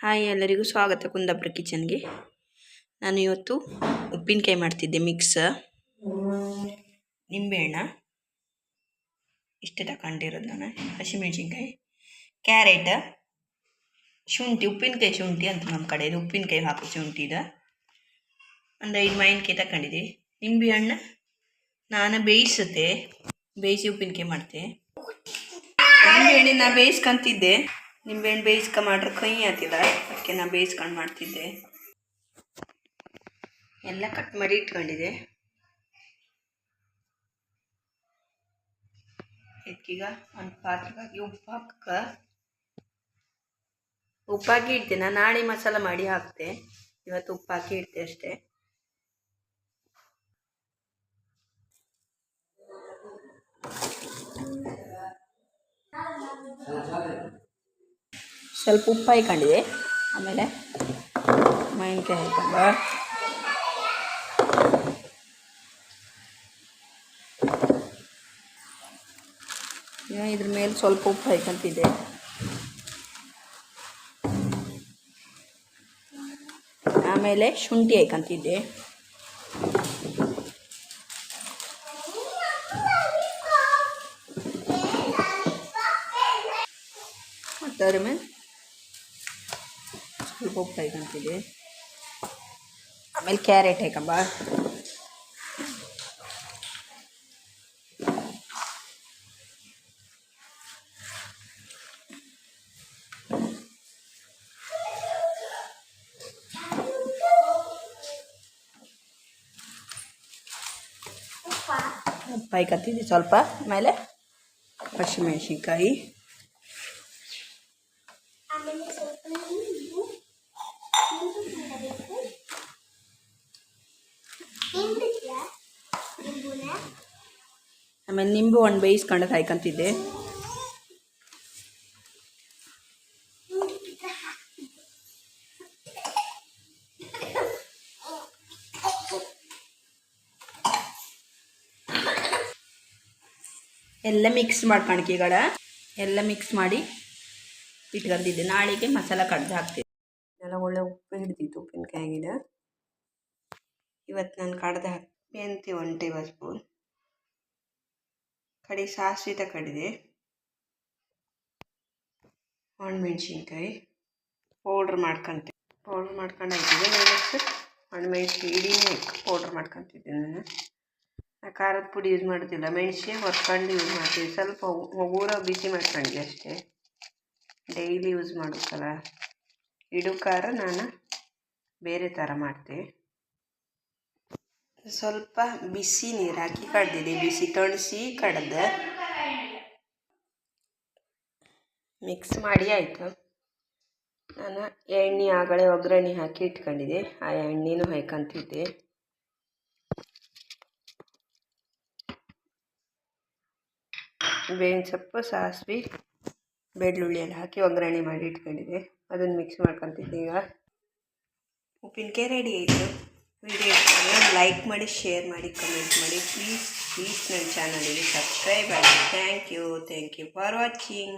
Hi ಎಲ್ಲರಿಗೂ ಸ್ವಾಗತ ಕುಂದಾಪುರ ಕಿಚನ್ಗೆ. ನಾನು ಇವತ್ತು ಉಪ್ಪಿನಕಾಯಿ ಮಾಡ್ತಿದ್ದೆ ಮಿಕ್ಸ್ ನಿಂಬೆಹಣ್ಣ. ಇಷ್ಟು ತಗೊಂಡಿರೋದು ನಾನು, ಹಸಿಮೆಣ್ಸಿನ್ಕಾಯಿ. ಕ್ಯಾರೆಟ್ ಶುಂಠಿ, ಉಪ್ಪಿನಕಾಯಿ ಶುಂಠಿ ಅಂತ ನಮ್ಮ ಕಡೆ ಇದು ಉಪ್ಪಿನಕಾಯಿ ಹಾಕೋ ಶುಂಠಿ ಇದೆ. ಒಂದು ಐದು ಮಾವಿನಕಾಯಿ ತಗೊಂಡಿದ್ದೆ. ನಿಂಬೆಹಣ್ಣು ನಾನು ಬೇಯಿಸುತ್ತೆ, ಬೇಯಿಸಿ ಉಪ್ಪಿನಕಾಯಿ ಮಾಡ್ತೆ. ನಿಂಬೆಹಣ್ಣು ಹಣ್ಣಿನ ಬೇಯಿಸ್ಕೊಂತಿದ್ದೆ. ನಿಂಬೆಹಣ್ಣು ಬೇಯಿಸ್ಕೊ ಮಾಡ್ರೆ ಕೈ ಆತಿದ. ಅದಕ್ಕೆ ನಾ ಬೇಯಿಸ್ಕೊಂಡು ಮಾಡ್ತಿದ್ದೆ. ಎಲ್ಲ ಕಟ್ ಮಾಡಿ ಇಟ್ಕೊಂಡಿದೆ ಇದಕ್ಕೀಗ ಒಂದು ಪಾತ್ರೆಗಾಗಿ ಉಪ್ಪು ಹಾಕ ಉಪ್ಪಾಕಿ ಇಡ್ತೆ ನಾನು ನಾಳೆ ಮಸಾಲ ಮಾಡಿ ಹಾಕ್ತೆ. ಇವತ್ತು ಉಪ್ಪು ಹಾಕಿ ಇಡ್ತೆ ಅಷ್ಟೇ. ಸ್ವಲ್ಪ ಉಪ್ಪು ಹಾಯ್ಕೊಂಡಿದೆ. ಆಮೇಲೆ ಮಾವಿನಕಾಯಿ ಹಾಕೊಂಡು ಇದ್ರ ಮೇಲೆ ಸ್ವಲ್ಪ ಉಪ್ಪು ಹಾಯ್ಕೊಂತಿದ್ದೆ. ಆಮೇಲೆ ಶುಂಠಿ ಹಾಯ್ಕೊಂತಿದ್ದೆ. ಮತ್ತು ಅದ್ರ ಮೇಲೆ ಸ್ವಲ್ಪ ಉಪ್ಪು ಹಾಕೊಂತಿದ್ದೆ ಆಮೇಲೆ ಕ್ಯಾರೆಟ್ ಹಾಕಂಬ ಉಪ್ಪು ಹಾಕತ್ತಿದ್ದೆ ಸ್ವಲ್ಪ ಆಮೇಲೆ ಹಸಿಮೆಣ್ಸಿನ್ಕಾಯಿ ಆಮೇಲೆ ಸ್ವಲ್ಪ ನಿಂಬು ನಿಂಬು ಮಾಡಬೇಕು ಹಿಂಡಿದ್ಯಾ ನಿಂಬುನ ಆಮೇಲೆ ನಿಂಬು ಹಣ್ಣು ಬೇಯಿಸ್ಕೊಂಡು ಕಾಯ್ಕೊಂತಿದ್ದೆ. ಎಲ್ಲ ಮಿಕ್ಸ್ ಮಾಡ್ಕೊಳಕೀಗಳ ಎಲ್ಲ ಮಿಕ್ಸ್ ಮಾಡಿ ಇಟ್ಕೊಂಡಿದ್ದೆ ನಾಳೆಗೆ ಮಸಾಲ ಕಡ್ದು ಹಾಕ್ತಿದ್ದೆ. ಎಲ್ಲ ಒಳ್ಳೆ ಉಪ್ಪು ಹಿಡ್ದಿತ್ತು ಉಪ್ಪಿನಕಾಯಿ ಗಿಡ ಇವತ್ತು ನಾನು ಕಡ್ದು ಹಾಕಿ ಮೆಂತ್ಯ ಒನ್ ಟೇಬಲ್ ಸ್ಪೂನ್ ಕಡೆ ಸಾಸಿವೆ ತಗೊಂಡಿದೆ ಒಣಮೆಣ್ಸಿನ್ಕಾಯಿ ಪೌಡ್ರ್ ಮಾಡ್ಕೊಂತೆ ಪೌಡ್ರ್ ಮಾಡ್ಕೊಂಡು ಹಾಕಿದ್ದೆ ನೆಕ್ಸ್ಟ್ ಒಣಮೆಣ್ಸಿನ್ಕಾಯಿ ಇಡೀನೇ ಪೌಡ್ರ್ ಮಾಡ್ಕೊತಿದ್ದೆ ನಾನು. ಖಾರದ ಪುಡಿ ಯೂಸ್ ಮಾಡೋದಿಲ್ಲ. ಮೆಣಸೆ ಹೊರ್ಕೊಂಡು ಯೂಸ್ ಮಾಡ್ತೀವಿ. ಸ್ವಲ್ಪ ಊರ ಬಿಸಿ ಮಾಡ್ಕೊಂಡ್ವಿ ಅಷ್ಟೇ. ಡೈಲಿ ಯೂಸ್ ಮಾಡೋಕ್ಕಲ್ಲ ಇಡು ಖಾರ, ನಾನು ಬೇರೆ ಥರ ಮಾಡ್ತೆ. ಸ್ವಲ್ಪ ಬಿಸಿ ನೀರು ಹಾಕಿ ಕಡ್ದಿದೆ. ಬಿಸಿ ತಣಿಸಿ ಕಡ್ದು. ಮಿಕ್ಸ್ ಮಾಡಿ ಆಯಿತು. ನಾನು ಎಣ್ಣೆ, ಆಗಳೆ, ಒಗ್ಗರಣೆ ಹಾಕಿ ಇಟ್ಕೊಂಡಿದ್ದೆ. ಆ ಎಣ್ಣೆನೂ ಹಾಯ್ಕೊಂತಿದ್ದೆ. ಬೇವಿನ ಸೊಪ್ಪು, ಸಾಸಿವೆ, ಬೆಳ್ಳುಳ್ಳಿ ಎಲ್ಲ ಹಾಕಿ ಒಗ್ಗರಣೆ ಮಾಡಿ ಇಟ್ಕೊಂಡಿದ್ದೆ. ಅದನ್ನು ಮಿಕ್ಸ್ ಮಾಡ್ಕೊತಿದ್ದೆ ಈಗ. ಉಪ್ಪಿನಕಾಯಿ ರೆಡಿ ಆಯಿತು. ವಿಡಿಯೋ ಲೈಕ್ ಮಾಡಿ ಶೇರ್ ಮಾಡಿ ಕಮೆಂಟ್ ಮಾಡಿ. ಪ್ಲೀಸ್ ಪ್ಲೀಸ್ ನನ್ನ ಚಾನಲಿಗೆ ಸಬ್ಸ್ಕ್ರೈಬ್ ಆಗಿ thank you thank you for watching